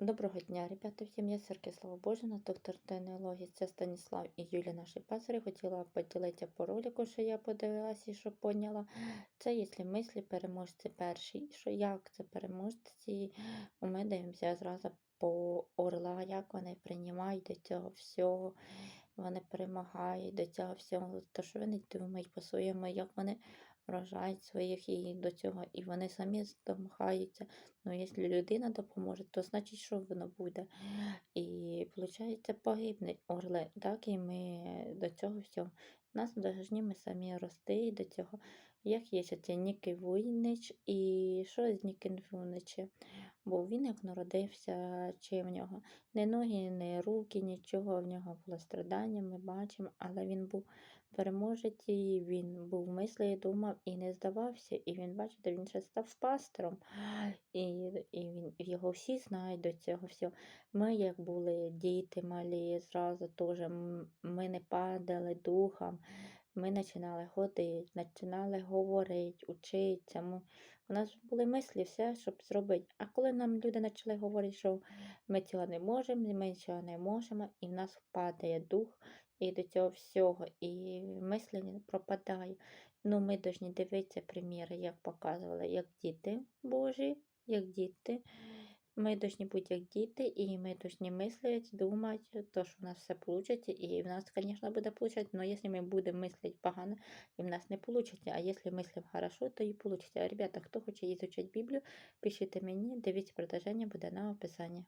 Доброго дня, ребята, всім я Сергій Слава Божина, доктор теології. Це Станіслав і Юлія, наші пасарі. Хотіла поділитися по ролику, що я подивилася і що поняла. Це якщо мислі переможці перші. Що як це переможці? Ми дивимося зразу по орла, як вони приймають до цього всього. Вони перемагають до цього всього. То що вони думають по-своєму, як вони вражають своїх і до цього, і вони самі домагаються. Ну, якщо людина допоможе, то значить, що воно буде. І виходить, погибне орли. Так і ми до цього всього. Нас повинні ми самі рости до цього. Як є ще Ніки Вуйнич, і що з Ніки Вуйничем? Бо він як народився, чи в нього не ноги, не руки, нічого, в нього було страдання, ми бачимо, але він був переможець, і він був мислі, думав і не здавався. І він, бачите, він ще став пастором. І, і він, його всі знають до цього всього. Ми, як були діти малі, зразу теж ми не падали духом. Ми починали ходити, починали говорити, учитися. Ми- У нас були мислі, все, щоб зробити. А коли нам люди почали говорити, що ми цього не можемо, ми цього не можемо, і в нас впадає дух і до цього всього, і мислення пропадає. Ну, ми повинні дивитися приміри, як показували, як діти Божі, як діти. Ми повинні бути як діти, і ми повинні мислити, думати, то, що в нас все вийде, і в нас, звісно, буде получати, але якщо ми будемо мислити погано, і в нас не вийде, а якщо мислимо хорошо, то і вийде. Ребята, хто хоче ізучати Біблію, пишіть мені, дивіться продовження, буде на описанні.